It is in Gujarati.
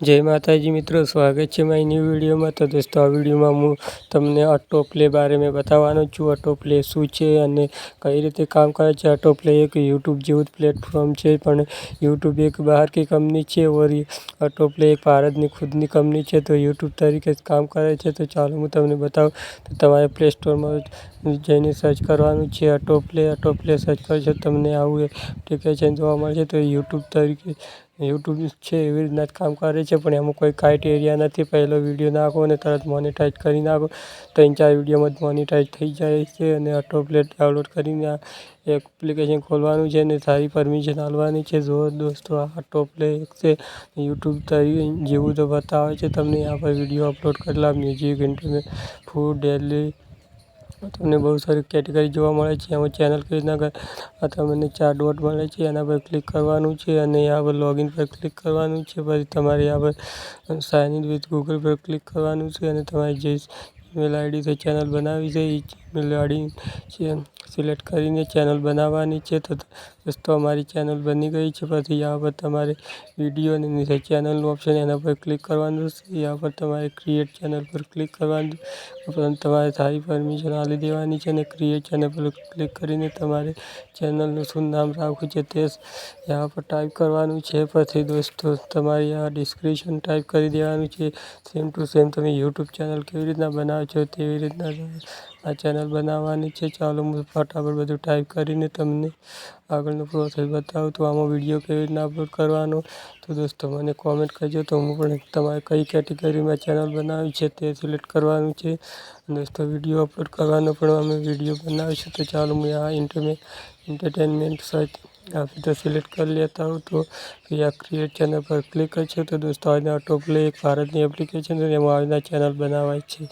જય માતાજી મિત્રો, સ્વાગત છે મારી ન્યૂ વિડીયોમાં તો દોસ્તો, આ વિડીયોમાં હું તમને ઓટો પ્લે બારે મેં બતાવવાનો છું. ઓટો પ્લે શું છે અને કઈ રીતે કામ કરે છે? ઓટો પ્લે એક યુટ્યુબ જેવું જ પ્લેટફોર્મ છે, પણ યુટ્યુબ એક બહારની કંપની છે. ઓર ઓટો પ્લે એક ભારતની ખુદની કંપની છે. તો યુટ્યુબ તરીકે જ કામ કરે છે. તો ચાલો હું તમને બતાવું. તો તમારે પ્લે સ્ટોરમાં જઈને સર્ચ કરવાનું છે auto play auto play search કરશો તમને આવું એપ્લિકેશન જોવા મળશે. તો યુટ્યુબ તરીકે યુટ્યુબ છે, એવી રીતના જ કામ કરે છે, પણ એમાં કોઈ ક્રાઇટેરિયા નથી. પહેલો વીડિયો નાખો અને તરત મોનેટાઈઝ કરી નાખો. ત્રણ ચાર વિડીયોમાં જ મોનેટાઈઝ થઈ જાય છે અને ઓટો પ્લે ડાઉનલોડ કરીને એક એપ્લિકેશન ખોલવાનું છે અને સારી પરમિશન આપવાની છે. જો દોસ્તો, આ ઓટો પ્લે છે યુટ્યુબ તરી જેવું તો બતાવે છે. તમને આ પર વીડિયો અપલોડ કરેલા મ્યુઝિક ઇન્ટરનેટ ફૂડ ડેલી તમને બહુ સારી કેટેગરી જોવા મળે છે. એમાં ચેનલ કેવી રીતના તમને ચાર ડોટ મળે છે, એના પર ક્લિક કરવાનું છે અને આ પર લોગિન પર ક્લિક કરવાનું છે. પછી તમારે આ પર સાઇન ઇન વિથ ગૂગલ પર ક્લિક કરવાનું છે અને તમારી જે ઈમેલ આઈડી છે, ચેનલ બનાવી છે એ જીમેલ આઈડી છે. સિલેક્ટ કરીને ચેનલ બનાવવાની છે તો દોસ્તો અમારી ચેનલ બની ગઈ છે. પછી આ પર તમારે વીડિયો અને નીચે ચેનલનું ઓપ્શન એના પર ક્લિક કરવાનું છે આ પર તમારે ક્રિએટ ચેનલ પર ક્લિક કરવાનું ઉપરાંત તમારે સારી પરમિશન આપી દેવાની છે અને ક્રિએટ ચેનલ પર ક્લિક કરીને તમારે ચેનલનું શું નામ રાખવું છે તે આ પર ટાઈપ કરવાનું છે. પછી દોસ્તો તમારે આ ડિસ્ક્રિપ્શન ટાઈપ કરી દેવાનું છે. સેમ ટુ સેમ તમે યુટ્યુબ ચેનલ કેવી રીતના બનાવો છો તેવી રીતના આ ચેનલ બનાવવાની છે. ચાલો હું ફટાફટ બધું ટાઈપ કરીને તમને આગળનો પ્રોસેસ બતાવું તો આમાં વીડિયો કેવી રીતના અપલોડ કરવાનો. તો દોસ્તો, મને કોમેન્ટ કરજો તો હું પણ તમારે કઈ કેટેગરીમાં ચેનલ બનાવી છે તે સિલેક્ટ કરવાનું છે. દોસ્તો વીડિયો અપલોડ કરવાનો પણ અમે વીડિયો બનાવીશું. તો ચાલો હું આ ઇન્ટરમે એન્ટરટેનમેન્ટ સર્ચ આપી ફીચર સિલેક્ટ કરી લેતા હું તો ફરી આ ક્રિએટ ચેનલ પર ક્લિક કરશો તો દોસ્તો, આજના ટોપ પ્લે એક ભારતની એપ્લિકેશન છે જેમાં આજના ચેનલ બનાવાય છે.